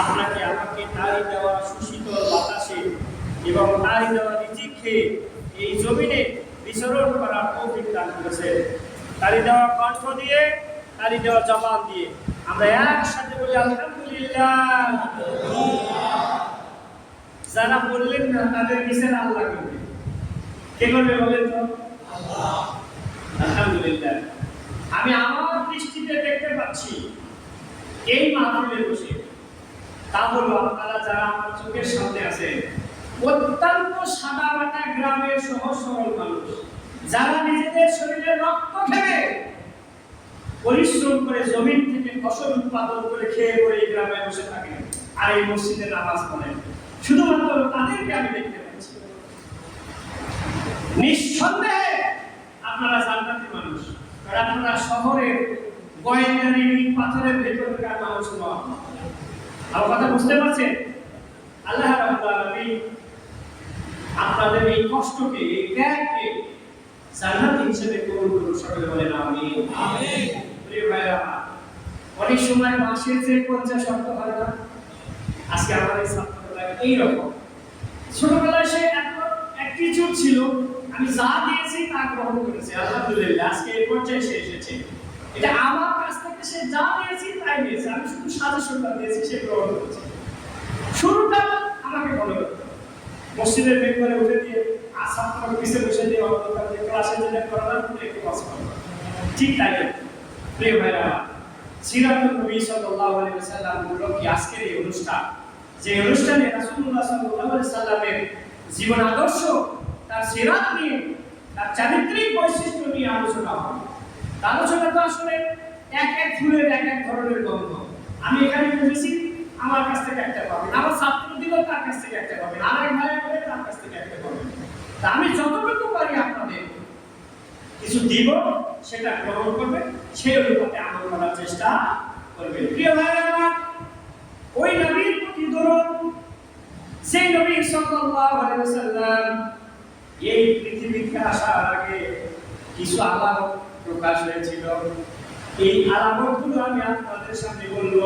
আপনাকে আমাকে তারি দেওয়া সুশীতল বাতাসে এবং তারি দেওয়া রিজিক এই জমিনে বিচরণ করার তৌফিক দান করেছে। তারি দেওয়া কণ্ঠ দিয়ে তারি দেওয়া জবান দিয়ে আমরা একসাথে বলি, আলহামদুলিল্লাহ। যারা বললেন না, তাদের নিচের আল্লাহ করবে। কে করবে বলেন তো? আলহামদুলিল্লাহ। আমি আমার দৃষ্টিতে দেখতে পাচ্ছি। এই মাহফিলে বসে। তা হলো আপনারা যারা আমার চোখের সামনে আছেন, অত্যন্ত সাদা মাটা গ্রামের সহজ সরল মানুষ, যারা নিজেদের শরীরে রক্ত খেয়ে পরিশ্রম করে জমিন থেকে ফসল উৎপাদন করে খেয়ে করে এই গ্রামে বসে থাকেন আর এই মসজিদে নামাজ পড়েন। শুধুমাত্র তাদেরকে আমি দেখতে পাচ্ছি। নিঃসন্দেহে আপনারা জান্নাতি মানুষ। আর আপনারা শহরের গোয়েন্দারি পাথরের ভেতরকার মানুষ নয় আমার কথা বুঝতে পারছেন? আল্লাহ রাব্বুল আলামিন আপনাদের এই কষ্টকে এই ত্যাগকে জান্নাত হিসেবে কবুল করুন সকলে বলেন আমিন। আমিন। প্রিয় ভাইরা অনেক সময় মাসের যে পঞ্চাশ অর্থ হয় না আজকে আমাদের ছাত্ররা এইরকম। ছোটবেলায় সে এত অ্যাটিটিউড ছিল আমি যা দিয়েছি তা গ্রহণ করেছে। আলহামদুলিল্লাহ আজকে এই পর্যায়ে সে এসেছে। এটা আমার কাছ থেকে সে যা দিয়েছি তাই দিয়েছে। আমি শুধু সাজেশনটা দিয়েছি সে গ্রহণ করেছে। শুরুটা আমাকে মনে করতে মসজিদের মেম্বারে উঠে দিয়ে করে পিছিয়ে বসে দিয়ে ক্লাসে যেটা করার একটু কাজ করো ঠিক তাই প্রিয় ভাইরা সিরাতুল নবী সাল্লাল্লাহু আলাইহি ওয়াসাল্লাম কি আজকের এই অনুষ্ঠান যে অনুষ্ঠানে রাসূলুল্লাহ সাল্লাল্লাহু আলাইহি সাল্লামের জীবন আদর্শ তার সিরাত নিয়ে, তার চারিত্রিক বৈশিষ্ট্য নিয়ে আলোচনা হবে আলোচনা তো আসলে এক এক ফুলের, এক এক ধরনের গন্ধ। আমি এখানে বসেছি আমার কাছ থেকে একটা পাবেন, আমার ছাত্র দিল তার কাছ থেকে একটা পাবেন, আর এক ভাই বলে তার কাছ থেকে একটা পাবেন। তা আমি যতটুকু পারি আপনাদের কিছু দিব, সেটা গ্রহণ করবে সেই অনুপাতে আমল করার চেষ্টা করবে প্রিয় ভাই, আমার ওই নবীর প্রতি ধরুন সেই নবী সাল্লাল্লাহু আলাইহি ওয়াসাল্লাম এই পৃথিবীতে আসার আগে কিছু আলামত প্রকাশ হয়েছিল। এই আলামতগুলো আমি আপনাদের সামনে বলব।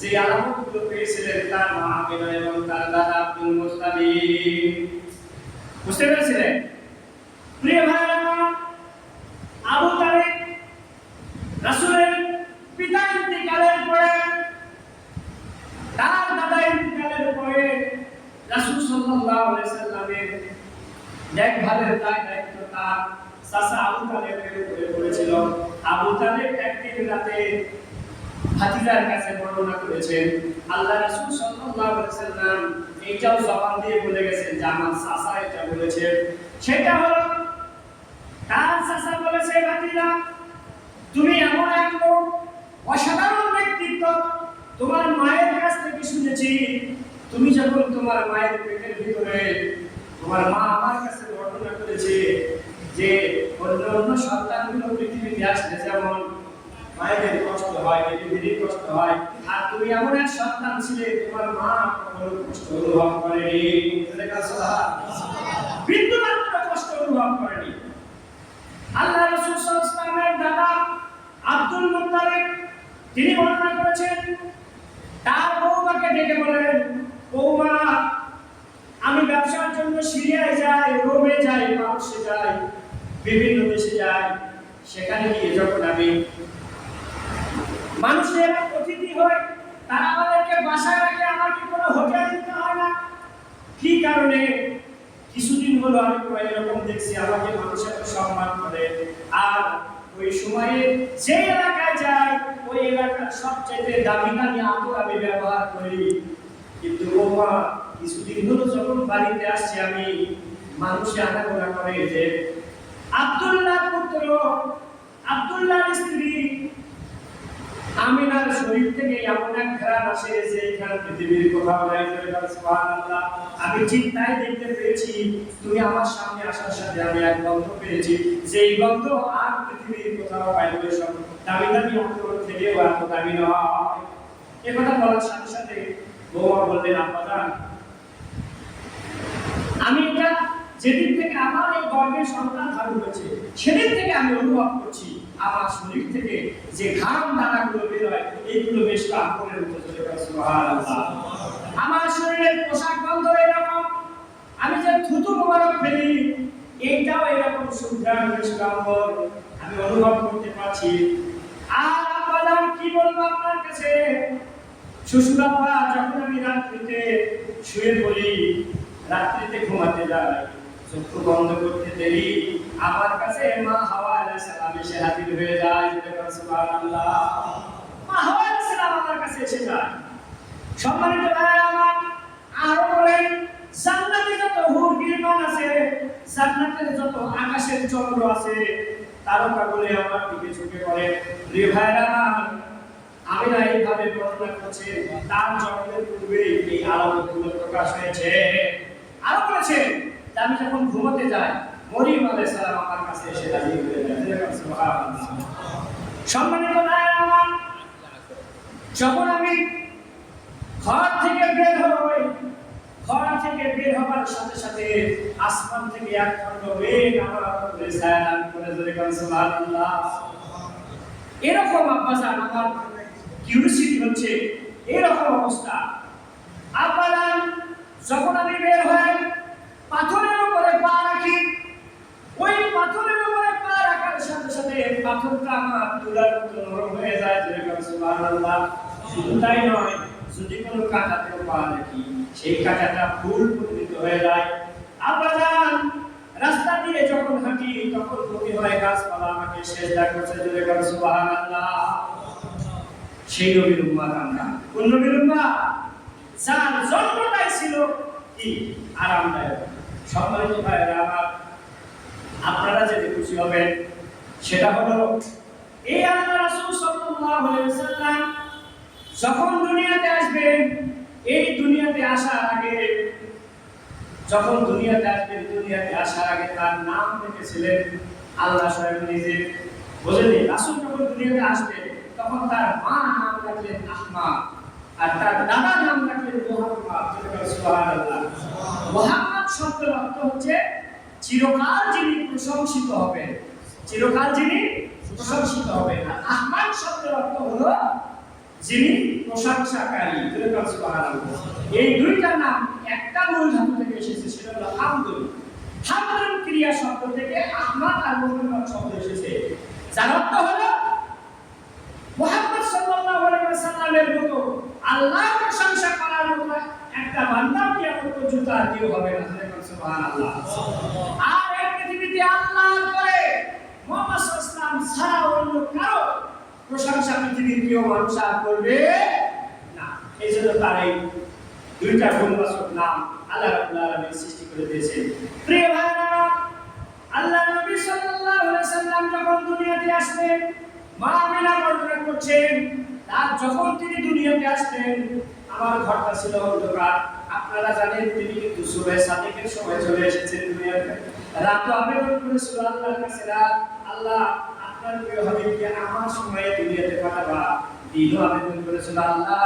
যে আলামতগুলো পেয়েছিলেন তার মা আমিনা এবং তার দাদা আব্দুল মুত্তালিব। বুঝতে পেরেছিলেন? প্রিয় ভাই আমার আবু তালেব রাসূলের পিতা ইন্তেকালের পরে তার দাদা ইন্তেকালের পরে রাসূল সাল্লাল্লাহু আলাইহি সাল্লামের দেখভালের দায় দায়িত্ব তার চাচা আবু তালেবের উপরে পড়েছিল আবু তালেব একদিন রাতে হাতিজার কাছে বর্ণনা করেছেন, আল্লাহ রাসূল সাল্লাল্লাহু আলাইহি সাল্লাম এইটাও জবান দিয়ে বলে গেছেন যে আমার চাচা এটা বলেছে। সেটা হলো, তার চাচা বলেছে, ভাতিজা, তুমি এমন এক অসাধারণ ব্যক্তিত্ব, তোমার মায়ের কাছ থেকে শুনেছি, তুমি যখন তোমার মায়ের পেটের ভিতরে, তোমার মা আমার কাছে বর্ণনা করেছে যে অন্য অন্য সন্তানগুলো পৃথিবীতে আসলে যেমন মায়েদের কষ্ট হয় ডেলিভারির কষ্ট হয়। আর তুমি এমন এক সন্তান ছিলে, তোমার মা কখনো কষ্ট অনুভব করেনি। মাত্র কষ্ট অনুভব করেনি। আল্লাহ রাসূল ওয়াসাল্লামের দাদা আব্দুল মুত্তালিব, তিনি বর্ণনা করেছেন, তার বৌমাকে ডেকে বলেন বৌমা আমি ব্যবসার জন্য সিরিয়ায় যাই, রোমে যাই পারস্যে যাই, বিভিন্ন দেশে যাই। সেখানে গিয়ে যখন আমি মানুষের অতিথি হয়, তারা আমাদেরকে বাসায় রাখে, আমার কি কোনো হোটেল দিতে হয় না? কি কারণে? কিছুদিন হলো, আমি এরকম দেখছি, আমাকে মানুষ এত সম্মান করে। আর ওই সময়ে যে এলাকায় যাই, ওই এলাকার সবচেয়ে দামি দামি আতর আমি ব্যবহার করি। কিন্তু বৌমা কিছুদিন হলো যখন বাড়িতে আসছি আমি, মানুষে আনাগোনা করে যে, আব্দুল্লাহ পুত্র, আব্দুল্লাহর স্ত্রী আমিনার শরীর থেকে এমন এক আসে যে এখানে পৃথিবীর কোথাও নাই আমি দেখতে পেয়েছি। তুমি আমার সামনে আসার সাথে আমি এক গন্ধ পেয়েছি। গন্ধ আর পৃথিবীর কোথাও পাইবে সব দামি দামি অন্তর এত দামি নয়। এ কথা বলার সাথে সাথে বৌমা বললেন আমি এটা যেদিন থেকে আমার এই গর্ভের সন্তান ধারণ হয়েছে, সেদিন থেকে আমি অনুভব করছি। আমার শরীর থেকে যে ঘাম দানাগুলো বের হয় এইগুলো বেশ কাপড়ের মতো চলে আমার শরীরের পোশাক বন্ধ এরকম আমি যে থুতু মোবারক ফেলি, এইটাও এরকম সুঘ্রাণ বেশ কাপড় আমি অনুভব করতে পারছি। আর আব্বাজান কি বলব আপনার কাছে? শ্বশুরাব্বা, যখন আমি রাত্রিতে শুয়ে পড়ি, রাত্রিতে ঘুমাতে যাই। চক্ষু বন্ধ করতে দেরি। আমার কাছে মা হাওয়া আলাইহিস সালাম এসে হাজির হয়ে যায় যেটা সুবহানাল্লাহ। মা হাওয়া আলাইহিস সালাম আমার কাছে এসে যায়। সম্মানিত ভাই আমার, আরও বলেন, জান্নাতে যত হুর গিরমান আছে, জান্নাতে যত আকাশের চন্দ্র আছে, তারকা বলে আমার দিকে ঝুঁকে পড়ে। রে ভাইরা আমি না এইভাবে বর্ণনা করছি, তার জন্মের পূর্বে এই আলামতগুলো প্রকাশ হয়েছে। আরও বলেছে যে আমি যখন ঘুমোতে যাই মরিম আলাইহিস সালাম আমার কাছে এসে হয়ে সম্মানিত যখন আমি ঘর থেকে বের হই, ঘর থেকে বের হবার সাথে সাথে আসমান থেকে এক মেঘ আমার করে ধরে এরকম আব্বাসান আমার কিউরিসিটি হচ্ছে, এরকম অবস্থা। আব্বাজান, যখন আমি বের হই পাথরের উপরে পা রাখি। ওই পাথরের উপরে পা রাখার সাথে সাথে পাথরটা আমার তুলার মতো নরম হয়ে যায় যেরকম শুধু তাই নয়, যদি কোনো কাঁটাতেও পা রাখি, সেই কাঁটাটা ফুল পরিণত হয়ে যায়। আব্বাজান, রাস্তা দিয়ে যখন হাঁটি, তখন মনে হয়, গাছপালা আমাকে সেজদা করছে যেরকম সুবহানাল্লাহ। সেই নবীর উম্মাত আমরা কোন নবীর উম্মাত যার জন্মটাই ছিল কি? আরামদায়ক। সম্মানিত ভাইয়েরা, আমার আপনারা যেতে খুশি হবেন, সেটা হলো এই আল্লাহ রাসূল সাল্লাল্লাহু আলাইহি ওয়াসাল্লাম যখন দুনিয়াতে আসবেন, এই দুনিয়াতে আসার আগে, যখন দুনিয়াতে আসবেন, দুনিয়াতে আসার আগে তার নাম রেখেছিলেন আল্লাহ স্বয়ং নিজে বোঝেনি রাসূল যখন দুনিয়াতে আসবেন, তখন তার মা নাম রাখলেন আহমা আর তার দাদা নাম রাখলেন মুহাম্মদ। মুহাম্মদ শব্দের অর্থ হচ্ছে চিরকাল যিনি প্রশংসিত হবেন চিরকাল যিনি প্রশংসিত হবেন আর আহমদ শব্দের অর্থ হলো যিনি প্রশংসাকারী। এই দুইটা নাম একটা মূল ধাতু থেকে এসেছে, সেটা হলো হামদুল। হামদুল ক্রিয়া শব্দ থেকে আহমদ আর মুহাম্মদ শব্দ এসেছে। যার অর্থ হলো মুহাম্মদ সাল্লাল্লাহু আলাইহি ওয়াসাল্লামের মতো আল্লাহ প্রশংসা করার মতো একটা বান্দা কিয়ামত পর্যন্ত আর কেউ হবে না। সুবহানাল্লাহ। আর এই পৃথিবীতে আল্লাহর পরে মুহাম্মদ সাল্লাল্লাহু আলাইহি ছাড়া অন্য কারও প্রশংসা পৃথিবীর কেউ মানুষ আর করবে না। এই জন্য তার এই দুইটা গুণবাচক নাম আল্লাহ রাব্বুল আলামিন সৃষ্টি করে দিয়েছেন। প্রিয় ভাইরা আল্লাহ নবী সাল্লাল্লাহু আলাইহি সাল্লাম যখন দুনিয়াতে আসলেন মা আমিনা বর্ণনা করছেন তার যখন তিনি দুনিয়াতে আসলেন আমার ঘরটা ছিল অন্ধকার। আপনারা জানেন, তিনি কিন্তু সুবহে সাদিকের সময় চলে এসেছেন দুনিয়াতে। রাত আবেদন করেছিল আল্লাহর কাছে আল্লাহ আপনার প্রিয় হাবিবকে আমার সময়ে দুনিয়াতে পাঠাবা। দিনও আবেদন করেছিল আল্লাহ,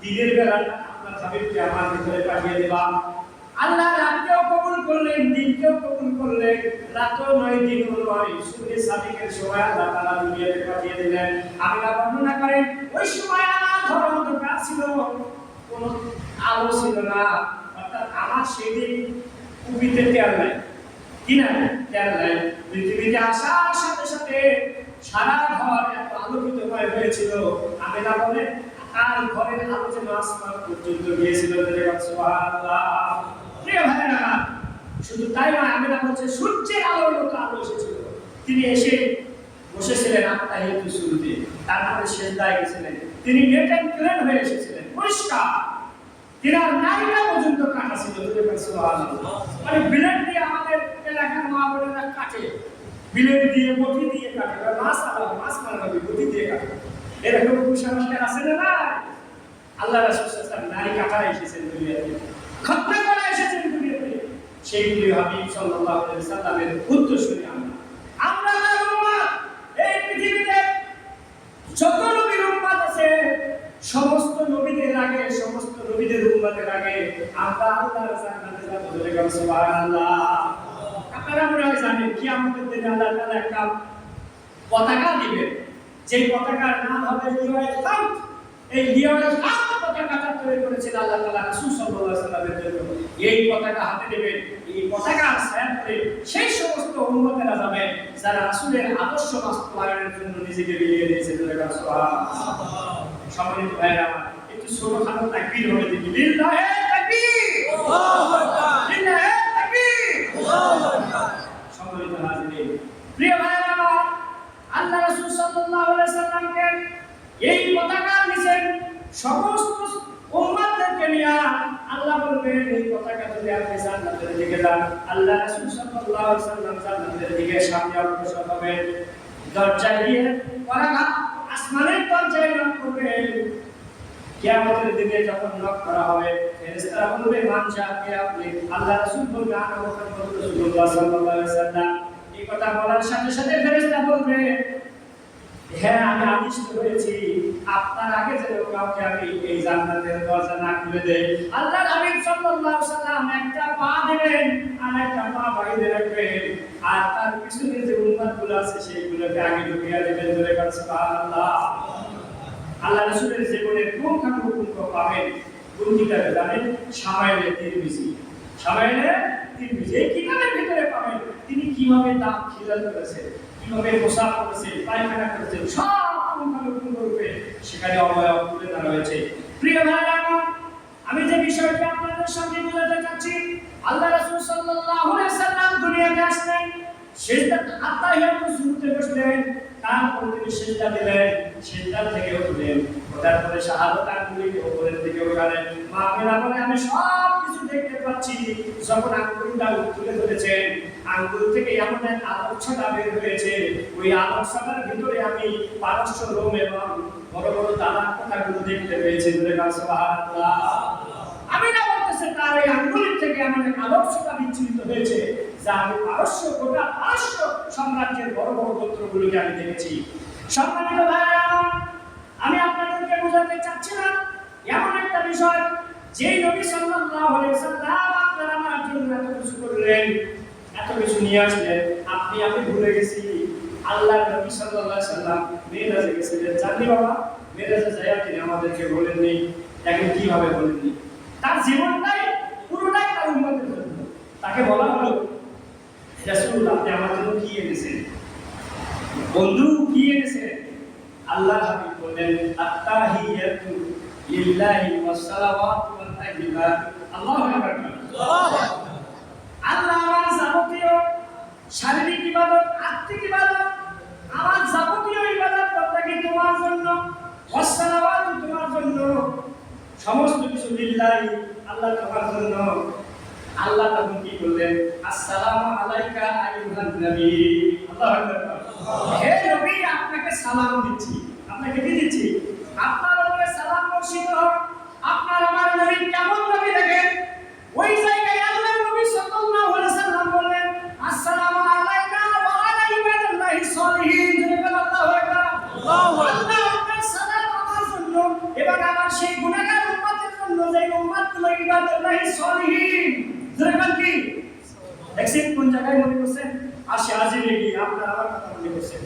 দিনের বেলা আপনার হাবিবকে আমার ভিতরে পাঠিয়ে দেবা। আল্লাহ রাতকেও কবুল করলেন, দিনকেও কবুল করলেন। রাতও নয়, দিনও নয়। সূর্য সাদিকের সময় আল্লাহ তাআলা দুনিয়াতে পাঠিয়ে দিলেন। না বর্ণনা করেন, ওই সময় আমার ঘর অন্ধকার ছিল, কোনো আলো ছিল না। অর্থাৎ আমার সেদিন কুবিতে তেল নাই। কি না তেল নাই। পৃথিবীতে আসার সাথে সাথে সারা ঘর এত আলোকিতময় হয়েছিল। আমি না বলে, তার ঘরের আলো যেন আসমান পর্যন্ত গিয়েছিল। সুবহানাল্লাহ। প্রিয় ভাইরা শুধু তাই নয়, আমি না বলছে সূর্যের আলোর মতো আলো এসেছিল। তিনি এসে বসেছিলেন আত্মাহিত শুরুতে তারপরে শেষদায় গেছিলেন। তিনি নেট ক্লিন হয়ে এসেছিলেন। পরিষ্কার। তিনার নারীরা পর্যন্ত কাটা ছিল মানে বিলেট দিয়ে আমাদের এলাকার মা বোনেরা কাটে। বিলেট দিয়ে বটি দিয়ে কাটে মাছ আলা মাছ মারা হবে বটি দিয়ে কাটে। এরকম কুসংস্কার আছে না আল্লাহ রাসূল নারী কাটা এসেছেন দুনিয়াতে। খতনা করা এসেছেন দুনিয়াতে সেই প্রিয় হাবিব সাল্লাল্লাহু আলাইহি ওয়াসাল্লামের উত্তরসূরি আমরা এই পৃথিবীতে যত নবীর আছে, সমস্ত নবীদের আগে, সমস্ত নবীদের উম্মতের আগে আমরা আল্লাহর জান্নাতে যাব সুবহানাল্লাহ। আপনারা জানেন কি আমাদের দিনে আল্লাহ তাআলা একটা পতাকা দিবেন। যে পতাকার নাম হবে এই লিওয়াল পতাকাটা তৈরি করেছেন আল্লাহ তাআলা রাসূল সাল্লাল্লাহু সাল্লামের জন্য। এই পতাকা হাতে নেবেন এই পতাকা ছায়া করে সেই সমস্ত উম্মতেরা যাবেন যারা রাসূলের আদর্শ বাস্তবায়নের জন্য নিজেকে বিলিয়ে দিয়েছে সম্মানিত ভাইরা একটু ছোটখাটো তাকবীর হবে দেখি। সমস্ত উম্মতদেরকে নিয়ে, আল্লাহ বলবেন, এই পতাকা যদি আপনি জান্নাতের দিকে যান, আল্লাহ রাসূল সাল্লাল্লাহু আলাইহি সাল্লাম জান্নাতের দিকে সামনে অগ্রসর হবেন। দরজায় গিয়ে পতাকা আসমানের দরজায় নক করবেন কিয়ামতের দিনে যখন নক করা হবে, ফেরেশতারা বলবে, মান কে আপনি? আল্লাহ রাসূল বলবে, আনা মুহাম্মদ রাসূলুল্লাহ সাল্লাল্লাহু আলাইহি সাল্লাম। এই কথা বলার সাথে সাথে ফেরেশতা বলবে হ্যাঁ আমি আদিষ্ট হয়েছি। আপনার আগে যেন কাউকে আমি এই জান্নাতের দরজা না খুলে দেই আল্লাহ হাবিব সাল্লাল্লাহু সাল্লাম একটা পা দিবেন আর একটা পা বাইরে রাখবেন। আর তার পিছনে যে উম্মতগুলো আছে, সেইগুলোকে আগে ঢুকিয়ে দেবেন ধরে সুবহানাল্লাহ। আল্লাহ রাসূলের জীবনের কোন ঠাকুর পাবেন? কোন জানেন? সামাইলে তিরমিজি। সামাইলে তিরমিজি এই কিতাবের ভিতরে পাবেন? তিনি কীভাবে দাঁত খিলাল করেছেন কীভাবে পোশাক করেছেন পায়খানা করেছেন সব পুঙ্খানুপুঙ্খরূপে সেখানে অবয়ব তুলে ধরা হয়েছে। প্রিয় ভাইরা আমি যে বিষয়টি আপনাদের সামনে বোঝাতে চাচ্ছি, আল্লাহ রাসূল সাল্লাল্লাহু আলাইহি সাল্লাম দুনিয়াতে আসলেন, সেজদা আত্মাহিয়াত শুরুতে বসলেন, তারপর তিনি সেজদা দিলেন সেজদা থেকে উঠলেন, ওঠার পরে শাহাদত আঙ্গুলিকে উপরের দিকে উঠালেন মা আমি সব পাচ্ছি যখন আঙ্গুলটা তুলে ধরেছেন, আঙ্গুল থেকে এমন এক আলোচ্ছটা বের হয়েছে, ওই আলোচ্ছটার ভিতরে আমি পারস্য, রোম এবং বড় বড় দাদার কথাগুলো দেখতে পেয়েছি। আমি না বলতেছে, তার এই আঙ্গুলের থেকে এমন এক আলোচ্যতা বিচ্ছিন্ন হয়েছে, যা আমি পারস্য, গোটা পারস্য সাম্রাজ্যের বড় বড় গোত্রগুলোকে আমি দেখেছি। সম্মানিত ভাইরা আমি আপনাদেরকে বোঝাতে চাচ্ছি না, এমন একটা বিষয় যেই নবী সাল্লাল্লাহু আলাইহি সাল্লাম আপনার আমার জন্য এত কিছু করলেন, এত কিছু নিয়ে আসলেন, আপনি, আমি ভুলে গেছি। আল্লাহ নবী সাল্লাল্লাহু আলাইহি সাল্লাম মেরাজে গেছিলেন। জানি বাবা মেরাজে যাইয়া তিনি আমাদেরকে বলেননি এখন কীভাবে বলেননি। তার জীবনটাই পুরোটাই তার উন্মতের জন্য। তাকে বলা হলো রাসূল আপনি আমার জন্য কি এনেছেন? বন্ধু, কি এনেছেন? আল্লাহ হাবিব বললেন, আত্তাহিয়াতু লিল্লাহি ওয়াস সালাওয়াতু আল্লাহ আমার শারীরিক আত্মিক আমার জন্য জন্য, সমস্ত কিছু আল্লাহ জন্য। আল্লাহ কি আলাইকা আপনাকে সালাম দিচ্ছি। আপনাকে কি দিচ্ছি? আপনার সালাম বর্ষিত হোক। নবী কেমন নবী দেখেন? ওই জায়গায় আল্লাহ নবী সাল্লাল্লাহু আলাইহি সাল্লাম বললেন আসসালামু আলাইকা ওয়া আলা ইবাদিল্লাহি সলিহিন। জনাব আল্লাহু আকবার। আল্লাহু আল্লাহ আপনার সালাম আমার জন্য। এবং আমার সেই গুনাহগার উম্মতের জন্য যে উম্মতগুলো ইবাদিল্লাহি সলিহিন। জনাব কি? দেখছেন কোন জায়গায় মনে করছেন আর সে আজিলে আপনার আমার কথা মনে করছেন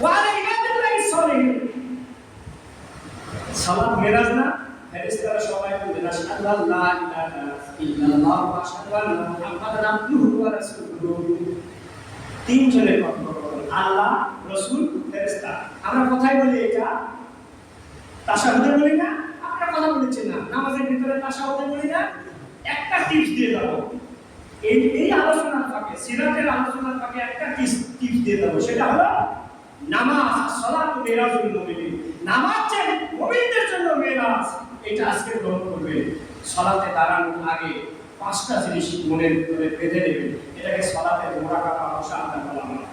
ওয়া আলা ইবাদিল্লাহি সলিহিন। সালাত মেরাজ না? ফেরেশতারা সবাই বললেন আশহাদু আল্লা ইলাহা ইল্লাল্লাহ ওয়া আশহাদু আন্না মুহাম্মাদান আবদুহু ওয়া আমরা কথাই বলি এটা, তাশাহুদে বলি না, আমরা কথা বলেছি না, নামাজের ভিতরে তাশাহুদে বলি না। একটা টিপস দিয়ে দাও এই এই আলোচনার ফাঁকে, সিরাতের আলোচনার ফাঁকে একটা টিপস টিপস দিয়ে দেবো সেটা হলো নামাজ সালাত মেরাজুল মুমিনিন নামাজ যে মুমিনদের জন্য মেরাজ। এটা আজকে গ্রহণ করবে। সালাতে দাঁড়ানোর আগে পাঁচটা জিনিস মনের ভিতরে বেঁধে নেবেন। এটাকে সালাতের মোরাকাবা ভাষা আমরা বলা হয়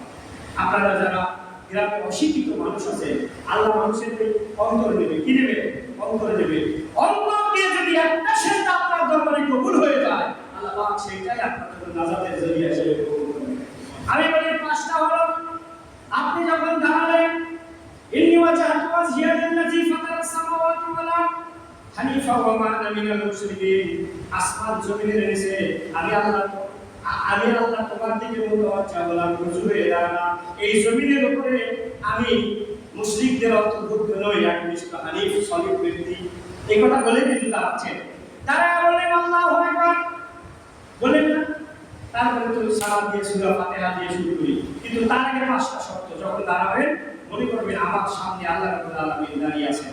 আপনারা যারা গ্রামে অশিক্ষিত মানুষ আছে, আল্লাহ মানুষের অন্তর নেবে। কি নেবে? অন্তর নেবে। অন্তর দিয়ে যদি একটা সেজদা আপনার দরবারে কবুল হয়ে যায়, আল্লাহ আপনার নাজাতের জরিয়া আমি বলি পাঁচটা হলো, আপনি যখন দাঁড়ালেন, ইন্নি ফাতারাস সামাওয়াতি ওয়াল আরদ। হানিফা আসমান আমি আল্লাহ আমি আল্লাহ তোমার দিকে এই জমিনের উপরে আমি মুসলিমদের অন্তর্ভুক্ত নই একনিষ্ঠ হানিফ সলিড ব্যক্তি। এই কথা বলে কিন্তু তারা বললেন, আল্লাহ আকবার। বললেন না। তারপরে সালাম দিয়ে দিয়ে শুরু করি। কিন্তু তার আগে পাঁচটা শর্ত। যখন দাঁড়াবেন, মনে করবেন আমার সামনে আল্লাহ রাব্বুল আলামিন দাঁড়িয়ে আছেন।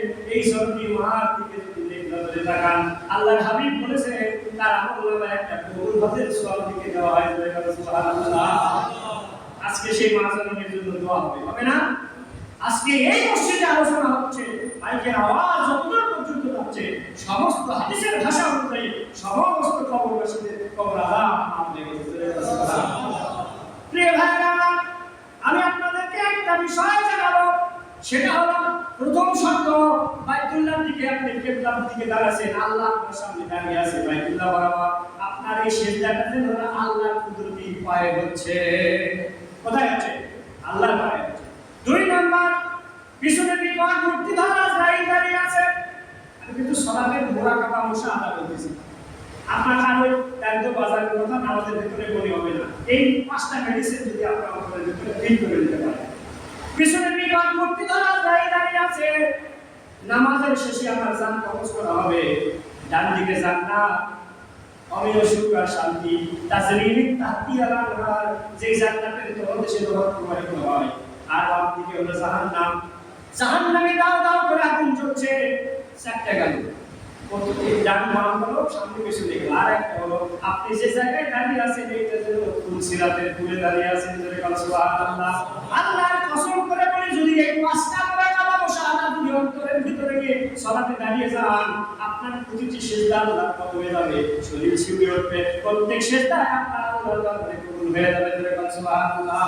এই জননী মার দিকে যদি নজরে তাকান আল্লাহর হাবিব বলেছেন, তার আমল নামায় একটা গরুর হাতের সওয়াল দিকে দেওয়া হয় আজকে সেই মা জন্য দোয়া হবে হবে না? আজকে এই মসজিদে আলোচনা হচ্ছে, মাইকের আওয়াজ যতদূর পর্যন্ত যাচ্ছে, সমস্ত হাদিসের ভাষা অনুযায়ী সমস্ত কবরবাসীদের কবর আলাপ নাম প্রিয় ভাইরা আমি আপনাদেরকে একটা বিষয় জানাব। সেটা হলো প্রথম শর্ত বাইতুল্লাহর দিকে আপনি কেবলার দিকে দাঁড়াচ্ছেন, আল্লাহ আপনার সামনে দাঁড়িয়ে আছে। বাইতুল্লাহ বরাবর আপনার এই সেজদাটা যেন আল্লাহর কুদরতি পায়ে হচ্ছে। কোথায় হচ্ছে আল্লাহর পায়ে হচ্ছে দুই নাম্বার, পিছনে বিপদ মূর্তি ধরা আজরাইল দাঁড়িয়ে আছে। আমি কিন্তু সলাতের মোরাকাবা মশা আদা করতেছি। আপনার আর ওই দায়িত্ব বাজারের কথা নামাজের ভিতরে মনে হবে না। এই পাঁচটা মেডিসিন যদি আপনার ভিতরে ফিল করে দিতে পারেন পিছনে বিপদ মূর্তি ধরা দাঁড়িয়ে আছে। নামাজের শেষে আমার জান কবজ করা হবে। ডান দিকে জান্নাত অমিয় সুখ আর শান্তি। তাজরিমি তাহতি আলার যে জান্নাতের তলদেশে লোহার প্রবাহিত হয়। আর বাম দিকে হলো জাহান্নাম। জাহান্নামে দাও দাও করে আগুন জ্বলছে। চারটা গেল ডান বাম হলো, সামনে পেছনে গেল আর একটা হলো, আপনি যে জায়গায় দাঁড়িয়ে আছেন এইটা যেন তুলসিরাতের তুলে দাঁড়িয়ে আছেন, জোরে কাল সুবহানাল্লাহ। আল্লাহর কসম যদি এই পাঁচটা করে কাবা মুশাহাদা দুই অন্তরের ভিতরে গিয়ে সালাতে দাঁড়িয়ে যান, আপনার প্রতিটি সিজদা আল্লাহর কদমে যাবে। শরীর শিউরে উঠবে। প্রত্যেক সিজদা আপনার দরবারে কবুল হয়ে যাবে। জোরে কাল সুবহানাল্লাহ।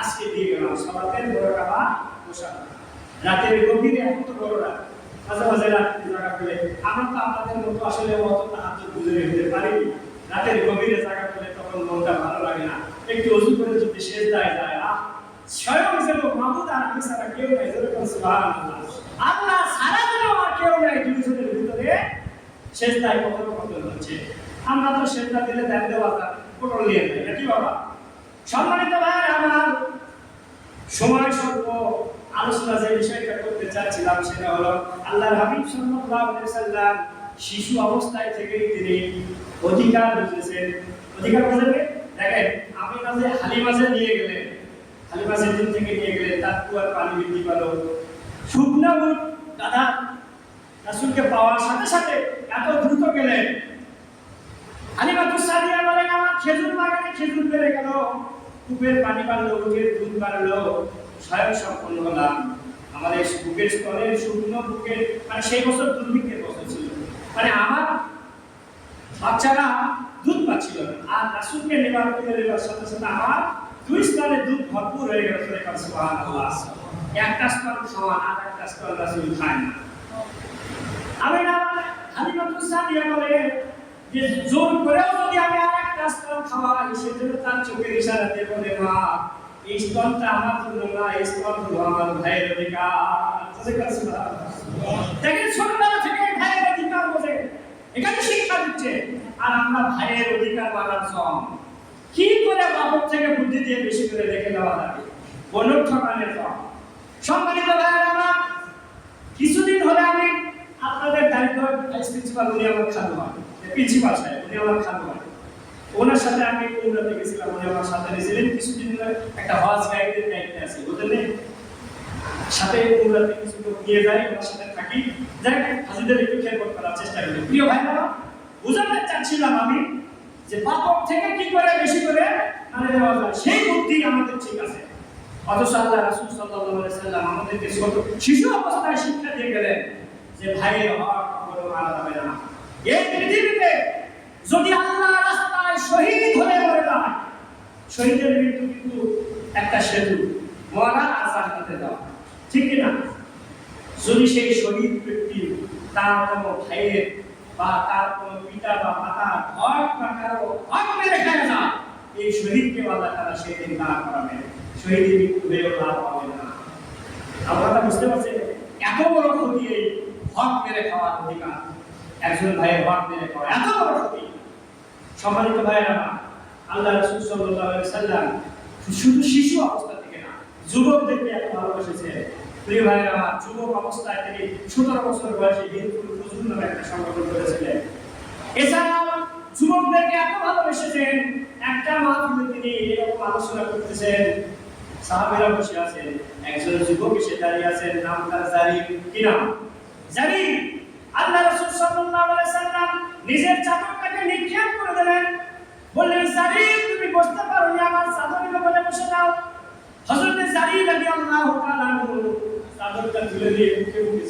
আজকে দিয়ে গেলাম। সালাতের বড় কাবা মুশাহাদা রাতের গভীরে এত বড় রাত। মাঝে মাঝে রাত্রি জায়গা পেলে আমরা তো আপনাদের মতো আসলে অত তাহাজ গুজরে হতে পারি রাতের গভীরে জায়গা পেলে তখন মনটা ভালো লাগে না। একটু অজু করে যদি শেষ দায় যায়, আহ স্বয়ং যেন মাহমুদ আর কেউ নাই যেরকম আল্লাহ ছাড়া যেন আমার কেউ নাই ভিতরে। হচ্ছে আমরা তো দিলে দেন দেওয়া পটল নিয়ে যাই নাকি বাবা? সম্মানিত ভাই আমার সময় স্বল্প আলোচনা যে বিষয়টা করতে চাচ্ছিলাম সেটা হলো, আল্লাহর হাবিব সাল্লাম শিশু অবস্থায় থেকেই তিনি অধিকার বুঝেছেন। অধিকার বুঝেন দেখেন আমি মাঝে হালিমাজে নিয়ে গেলেন। হালিমাজে দিন থেকে নিয়ে গেলেন তার কুয়ার পানি বৃদ্ধি পেল। শুকনা উট গাধা। রাসূলকে পাওয়ার সাথে সাথে এত দ্রুত গেলেন হালিমাতুস সাদিয়া বলেন আমার খেজুর বাগানে খেজুর পেরে গেল। কূপের পানি বাড়লো উঠের দুধ বাড়লো। স্বয়ং সম্পন্ন হলাম। আমাদের বুকের স্তরে শুকনো বুকের মানে সেই বছর দুর্ভিক্ষের বছর ছিল। মানে আমার বাচ্চারা দুধ পাচ্ছিল না। আর রাসুলকে নেবার করে নেবার সাথে সাথে আমার দুই স্তরে দুধ ভরপুর হয়ে গেল সরে কাছে সুবহানাল্লাহ। একটা স্তর সমান, আর একটা স্তর রাসুল খায় না? আমি না হালিমাতুস সাদিয়া বলে যে, জোর করেও যদি আমি আর একটা স্তন খাওয়াই, সেজন্য তার চোখের ইশারাতে বলে, মা, এই স্তনটা আমার জন্য না, এই স্তন হলো আমার ভাইয়ের অধিকার। গেছে না? দেখেন, ছোটবেলা থেকে ভাইয়ের অধিকার বোঝে। এখানে শিক্ষা দিচ্ছে, আর আমরা ভাইয়ের অধিকার মানার কি করে বাবক থেকে বুদ্ধি দিয়ে বেশি করে রেখে দেওয়া যাবে ঠকানের সম সম্মানিত কিছুদিন হলে আমি আপনাদের দায়িত্ব প্রিন্সিপাল উনি আমার প্রিন্সিপাল সাহেব উনি আমার ওনার সাথে আমি গেছিলাম, উনি আমার সাথে নিয়েছিলেন কিছুদিন একটা হজ গাইডের দায়িত্বে আছে, বুঝলেন সাথে কিছু নিয়ে যাই, ওনার সাথে থাকি। যাই হাজিদের একটু খেয়াল করার চেষ্টা করি। প্রিয় ভাই বাবা বোঝাতে চাচ্ছিলাম আমি যে বাপক থেকে কি করে বেশি করে মানে দেওয়া যায়, সেই বুদ্ধি আমাদের ঠিক আছে। অথচ আল্লাহ রাসূল সাল্লাল্লাহু সাল্লাম আমাদেরকে ছোট শিশু অবস্থায় শিক্ষা দিয়ে গেলেন যে ভাইয়ের হক কখনো মারা যাবে না। এই পৃথিবীতে যদি আল্লাহ রাস্তায় শহীদ হয়ে মরে যায়, শহীদের মৃত্যু কিন্তু একটা সেতু, মরা আর জান্নাতে যাওয়া ঠিক না? যদি সেই শহীদ ব্যক্তি তার কোনো ভাইয়ের বা তার কোনো পিতা বা মাতার হক বা কারও হক মেরে খায় না। এই শহীদকে আল্লাহ তারা সেদিন না করাবে শহীদের মৃত্যু হয়েও লাভ পাবে না। আপনারা বুঝতে পারছেন এত বড় ক্ষতি এই হক মেরে খাওয়ার অধিকার। একজন ভাইয়ের হক মেরে খাওয়া এত বড় ক্ষতি। সম্মানিত ভাইয়েরা, আল্লাহ রসুল আলাইহি সাল্লাম শুধু শিশু অবস্থা থেকে না, যুবকদেরকে এত ভালোবেসেছে প্রিয় ভাইয়েরা, আমার যুবক অবস্থায় তিনি সতেরো বছর বয়সে হিন্দুল ফজুল নামে একটা সংগঠন করেছিলেন। এছাড়াও যুবকদেরকে এত ভালোবেসেছেন, একটা মাহফিলে তিনি এরকম আলোচনা করতেছেন। সাহাবেরা বসে আছেন, একজন যুবক এসে দাঁড়িয়ে আছেন, নাম তার জারিম। কি নাম? জারিম। আল্লাহ রাসূল সাল্লাল্লাহু সাল্লাম নিজের চাদরটাকে নিক্ষেপ করে দিলেন। বললেন, জারিম, তুমি বসতে পারো আমার চাদরের উপরে বসে যাও হযরত জারিম রাদিয়াল্লাহু তাআলা চাদরটা তুলে দিয়ে মুখে মুখে